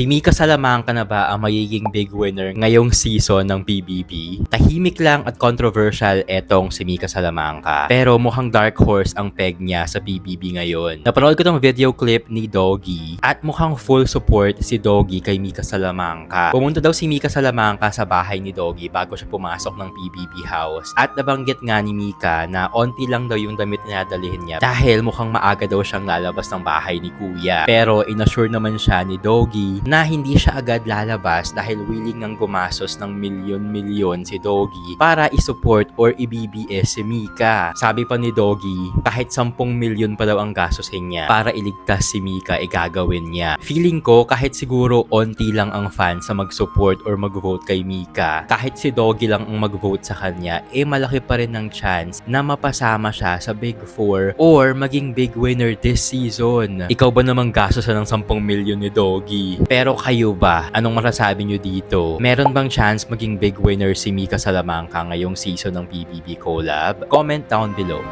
Si Mika Salamanca na ba ang magiging big winner ngayong season ng PBB? Tahimik lang at controversial etong si Mika Salamanca. Pero mukhang dark horse ang peg niya sa PBB ngayon. Napanood ko tong video clip ni Doggy at mukhang full support si Doggy kay Mika Salamanca. Pumunta daw si Mika Salamanca sa bahay ni Doggy bago siya pumasok ng PBB house. At nabanggit nga ni Mika na onti lang daw yung damit na nadalhin niya dahil mukhang maaga daw siyang lalabas ng bahay ni Kuya. Pero inassure naman siya ni Doggy na hindi siya agad lalabas dahil willing nang gumastos ng milyon-milyon si Doggy para isupport or i-BBS si Mika. Sabi pa ni Doggy, kahit 10 milyon pa daw ang gastusin niya para iligtas si Mika, e gagawin niya. Feeling ko kahit siguro onti lang ang fans sa mag-support or mag-vote kay Mika, kahit si Doggy lang ang mag-vote sa kanya, eh malaki pa rin ang chance na mapasama siya sa Big Four or maging big winner this season. Ikaw ba namang gastusan ng 10 milyon ni Doggy? Pero kayo ba? Anong masasabi nyo dito? Meron bang chance maging big winner si Mika Salamanca ngayong season ng PBB Collab? Comment down below.